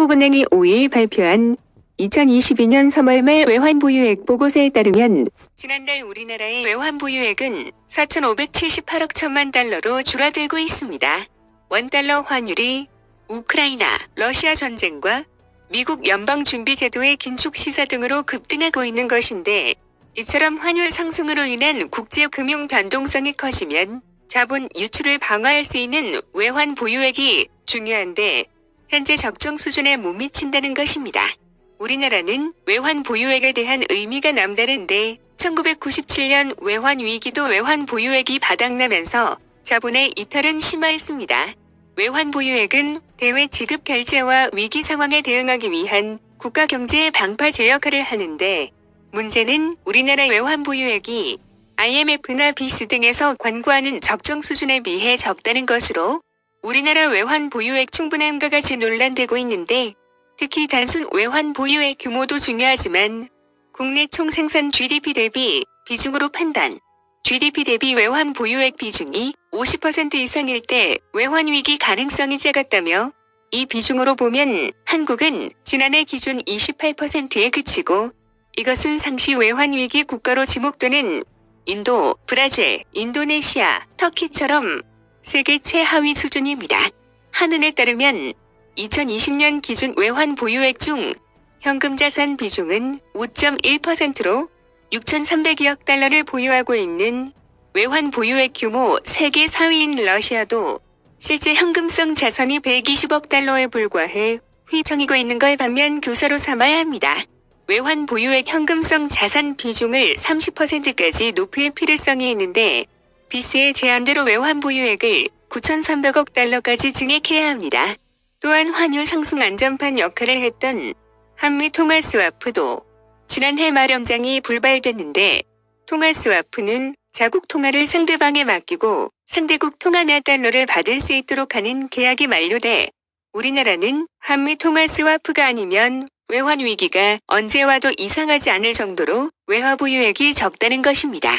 한국은행이 5일 발표한 2022년 3월 말 외환 보유액 보고서에 따르면 지난달 우리나라의 외환 보유액은 4,578억 천만 달러로 줄어들고 있습니다. 원달러 환율이 우크라이나, 러시아 전쟁과 미국 연방준비제도의 긴축 시사 등으로 급등하고 있는 것인데 이처럼 환율 상승으로 인한 국제 금융 변동성이 커지면 자본 유출을 방어할 수 있는 외환 보유액이 중요한데 현재 적정 수준에 못 미친다는 것입니다. 우리나라는 외환 보유액에 대한 의미가 남다른데 1997년 외환 위기도 외환 보유액이 바닥나면서 자본의 이탈은 심화했습니다. 외환 보유액은 대외 지급 결제와 위기 상황에 대응하기 위한 국가 경제의 방파제 역할을 하는데 문제는 우리나라 외환 보유액이 IMF나 비스 등에서 관구하는 적정 수준에 비해 적다는 것으로 우리나라 외환 보유액 충분함과 같이 논란되고 있는데 특히 단순 외환 보유액 규모도 중요하지만 국내 총 생산 GDP 대비 비중으로 판단. GDP 대비 외환 보유액 비중이 50% 이상일 때 외환 위기 가능성이 작았다며 이 비중으로 보면 한국은 지난해 기준 28%에 그치고 이것은 상시 외환 위기 국가로 지목되는 인도, 브라질, 인도네시아, 터키처럼 세계 최하위 수준입니다. 한은에 따르면 2020년 기준 외환 보유액 중 현금 자산 비중은 5.1%로 6,300억 달러를 보유하고 있는 외환 보유액 규모 세계 4위인 러시아도 실제 현금성 자산이 120억 달러에 불과해 휘청이고 있는 걸 반면 교사로 삼아야 합니다. 외환 보유액 현금성 자산 비중을 30%까지 높일 필요성이 있는데 비스의 제한대로 외환 보유액을 9,300억 달러까지 증액해야 합니다. 또한 환율 상승 안전판 역할을 했던 한미 통화 스와프도 지난해 말 연장이 불발됐는데 통화 스와프는 자국 통화를 상대방에 맡기고 상대국 통화나 달러를 받을 수 있도록 하는 계약이 만료돼 우리나라는 한미 통화 스와프가 아니면 외환 위기가 언제 와도 이상하지 않을 정도로 외화 보유액이 적다는 것입니다.